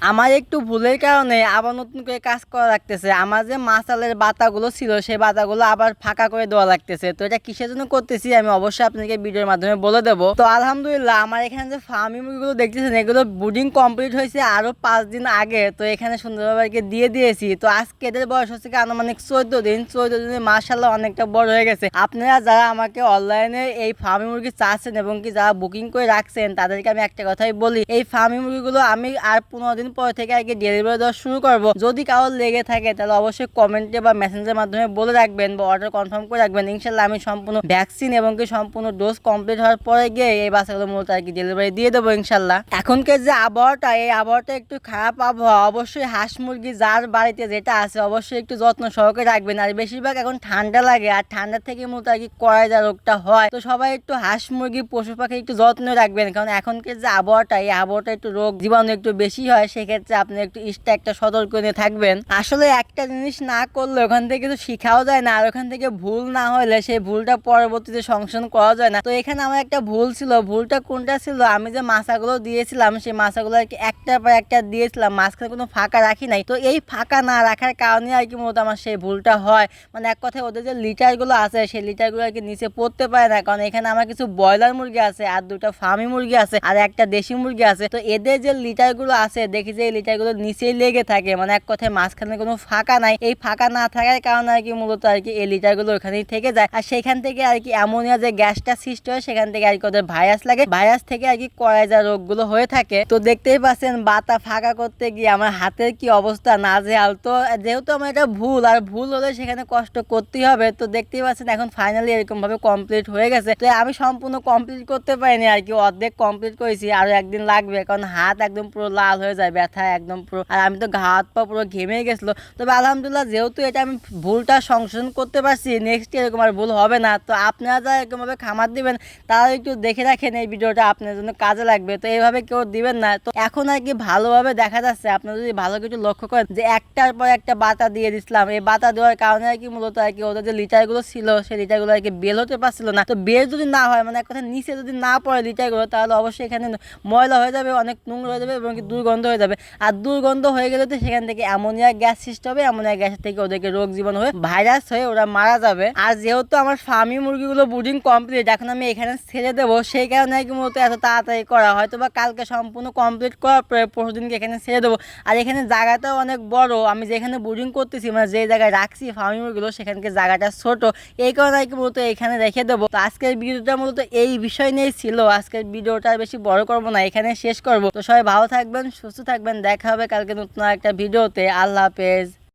আমার একটু ভুলের কারণে আবার নতুন করে কাজ করা লাগতেছে। আমার যে মাসালের বাতাগুলো ছিল, সেই বাতাগুলো আবার ফাঁকা করে দেওয়া লাগতেছে। তো এটা কিসের জন্য করতেছি আমি অবশ্যই আপনাকে ভিডিওর মাধ্যমে বলে দেবো। তো আলহামদুলিল্লাহ, আমার এখানে যে ফার্মি মুরগিগুলো দেখতেছেন, এগুলো বুডিং কমপ্লিট হয়েছে আরও পাঁচ দিন আগে। তো এখানে সুন্দরভাবে আর দিয়ে দিয়েছি। তো আজকে এদের বয়স হচ্ছে আনুমানিক চোদ্দ দিন। চোদ্দ দিনে মার্শাল্লাহ অনেকটা বড় হয়ে গেছে। আপনারা যারা আমাকে অনলাইনে এই ফার্মি মুরগি চাচ্ছেন এবং কি যারা বুকিং করে রাখছেন, তাদেরকে আমি একটা কথাই বলি। এই ফার্মি মুরগিগুলো আমি আর পনেরো দিন পর থেকে আর কি ডেলিভারি দেওয়া শুরু করব। যদি কারোর লেগে থাকে, তাহলে অবশ্যই কমেন্টে বা মেসেঞ্জের মাধ্যমে বলে রাখবেন বা অর্ডার কনফার্ম করে রাখবেন। ইনশাল্লাহ আমি সম্পূর্ণ ভ্যাকসিন এবং কি সম্পূর্ণ ডোজ কমপ্লিট হওয়ার পরে গিয়ে এই বাচ্চাগুলো মূলত আর কি ডেলিভারি দিয়ে দেবো ইনশাল্লাহ। এখনকার যে আবহাওয়াটা, এই আবহাওয়াটা একটু খারাপ আবহাওয়া, অবশ্যই হাঁস মুরগি যার বাড়িতে যেটা আছে, অবশ্যই একটু যত্ন সহকারে রাখবেন। আর বেশিরভাগ এখন ঠান্ডা লাগে, আর ঠান্ডা থেকে মূলত আর কি কয়জা রোগটা হয়। তো সবাই একটু হাঁস মুরগি, পশু পাখি একটু যত্ন রাখবেন। কারণ এখনকার যে আবহাওয়াটা, এই আবহাওয়াটা একটু রোগ জীবাণু একটু বেশি হয় সেক্ষেত্রে আপনি একটু ইস্টা একটা সতর্ক নিয়ে থাকবেন। আসলে একটা জিনিস না করলে ওখান থেকে তো শিখাও যায় না, আর ওখান থেকে ভুল না হলে সেই ভুলটা পরবর্তীতে সংশোধন করা যায় না। তো এখানে আমার একটা ভুল ছিল, ভুলটা কোনটা ছিল? আমি যে মাছাগুলো দিয়েছিলাম, সেই মাছাগুলো আর কি একটার পর একটা দিয়েছিলাম, মাঝখানে কোনো ফাঁকা রাখি নাই। তো এই ফাঁকা না রাখার কারণে আর কি মূলত আমার সেই ভুলটা হয়। মানে এক কথায় ওদের যে লিটারগুলো আছে, সেই লিটারগুলো আর কি নিচে পড়তে পারে না, কারণ এখানে আমার কিছু ব্রয়লার মুরগি আছে, আর দুটো ফার্মি মুরগি আছে, আর একটা দেশি মুরগি আছে। তো এদের যে লিটারগুলো আছে, দেখি যে এই লিটারগুলো নিচেই লেগে থাকে মানে এক কথায় মাঝখানে কোনো ফাঁকা নাই। এই ফাঁকা না থাকার কারণে আর কি মূলত আর কি এই লিটারগুলো ওখানেই থেকে যায়। আর সেখান থেকে আর কি অ্যামোনিয়া যে গ্যাসটা সৃষ্টি হয়, সেখান থেকে আর কি ওদের ভাইরাস লাগে। ভাইরাস থেকে আর কি করাইজা রোগগুলো হয়ে থাকে। তো দেখতেই পাচ্ছেন বাতা ফাঁকা করতে গিয়ে আমার হাতের কি অবস্থা না যে তো যেহেতু আমার এটা ভুল, আর ভুল হলে সেখানে কষ্ট করতেই হবে। তো দেখতেই পাচ্ছেন এখন ফাইনালি এরকম ভাবে কমপ্লিট হয়ে গেছে। তো আমি সম্পূর্ণ কমপ্লিট করতে পারিনি আর কি, অর্ধেক কমপ্লিট করেছি। আরও একদিন লাগবে, কারণ হাত একদম পুরো লাল হয়ে যায় ব্যথা একদম পুরো, আর আমি তো ঘা হাত পা পুরো ঘেমে গেছিল। তবে আলহামদুলিল্লাহ যেহেতু এটা আমি ভুলটা সংশোধন করতে পারছি নেক্সট এরকম আর ভুল হবে না। তো আপনারা যারা এরকমভাবে খামার দিবেন, তারা একটু দেখে রাখেন এই ভিডিওটা আপনার জন্য কাজে লাগবে। তো এইভাবে কেউ দিবেন না। তো এখন আর কি ভালোভাবে দেখা যাচ্ছে, আপনারা যদি ভালো কিছু লক্ষ্য করেন, যে একটার পর একটা বাতা দিয়ে দিচ্ছিলাম এই বাতা দেওয়ার কারণে আর কি মূলত আর কি ওদের যে লিটারগুলো ছিল, সেই লিটারগুলো আর কি বের হতে পারছিল না। তো বের যদি না হয় মানে এক কথা নিচে যদি না পড়ে লিটারগুলো, তাহলে অবশ্যই এখানে ময়লা হয়ে যাবে, অনেক নোংরা হয়ে যাবে এবং দুর্গন্ধ হয়ে যাবে। আর দুর্গন্ধ হয়ে গেলে তো সেখান থেকে অ্যামোনিয়া গ্যাস সৃষ্টি হবে অ্যামোনিয়া গ্যাসের থেকে ওদেরকে রোগ জীবন হয়ে ভাইরাস হয়ে ওরা মারা যাবে। আর যেহেতু আমার ফার্মি মুরগিগুলো বুডিং কমপ্লিট এখন আমি এখানে ছেড়ে দেবো, সেই কারণে কি মূলত এত তাড়াতাড়ি করা হয়তো বা কালকে সম্পূর্ণ কমপ্লিট করার পরে পরশু দিনকে এখানে ছেড়ে দেবো। আর এখানে জায়গাটাও অনেক বড়, আমি যেখানে বুডিং করতেছি মানে যে জায়গায় রাখছি ফার্মি মুরগিগুলো, সেখানকে জায়গাটা ছোট। এই কারণে কি মূলত এখানে রেখে দেবো। তো আজকের ভিডিওটা মূলত এই বিষয় নিয়েই ছিল। আজকের ভিডিওটা বেশি বড় করব না এখানে শেষ করব। তো সবাই ভালো থাকবেন, সুস্থ থাকবেন দেখা হবে কালকে নতুন একটা ভিডিওতে। আল্লাহ হাফেজ।